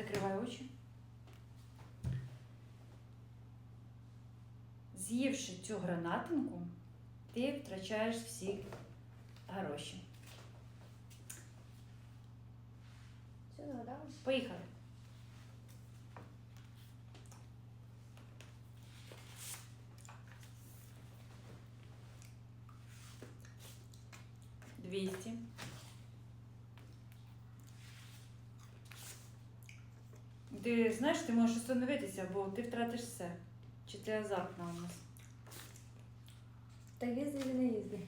Закривай очі. З'ївши цю гранатинку, ти втрачаєш всі гроші. Все, догадалась? Поїхали. Двісті. Ти знаєш, ти можеш остановитися, бо ти втратиш все. Чи це азартна у нас? Та їзди чи не їзди.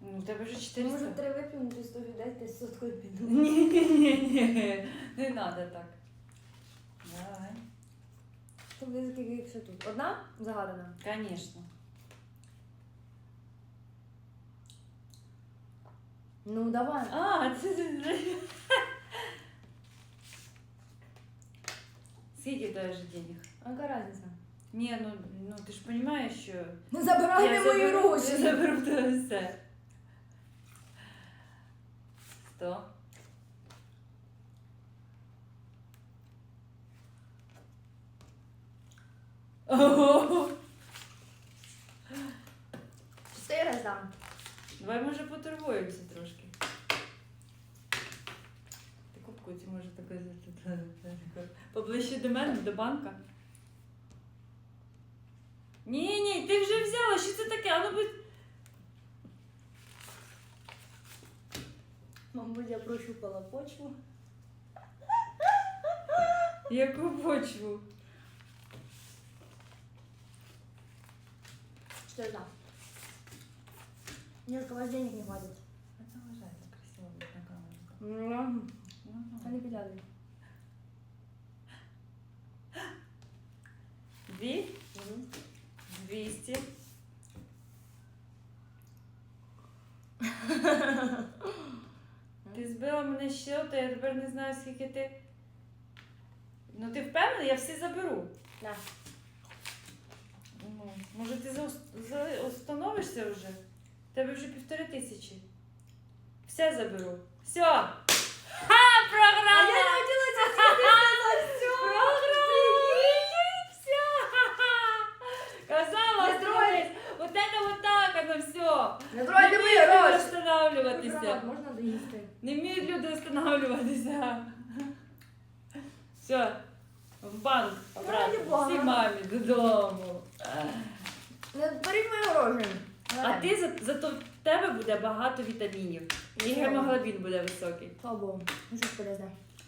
Ну, у тебе вже 400. може три виплюнути 100 людей, ти соткою піду. Ні, ні, ні, не треба так. Давай. Тобі скільки ще тут? Одна загадана? Конечно. Ну давай. А, це... Скільки даєш денег? А яка різниця? Ні, ну, ну ти ж розумієш, що Не забирай не мої заберу- гроші. Я заберу тебе все. Сто. Ого! Чотири здам. Давай може поторгуємося трошки. Ці може таке поближче до мене, до банка. Ні, ні, ти вже взяла, що це таке? А ну будь. Мабуть, я прощупала почву. Яку почву? Чотири здам. Девушка, у вас денег не хватит. Це вважається красиво буде на камеру. Ну, Ну, а не підглядай. Дві, двісті. Ти збила мене з счету, я тепер не знаю, скільки ти. Ну ти впевнена, я всі заберу. На. Ну, може ти за, за, остановишся вже? В Тебе вже півтори тисячі. Все заберу. Все! Ха! Програма! А я хотіла це Програма! Все! Казала, Не трогай. остановись. Вот это вот так, оно все. Не трогайте Не мої вміють люди гроші. останавливатися. Можна доїсти. Не вміють люди останавливатися. Все. В банк Ради обратно. Бога. Всі мамі додому. Не беріть мої гроші. А ти за, зато в тебе буде багато вітамінів. І гемоглобін буде високий. Слава Богу. Ну що ж подожди.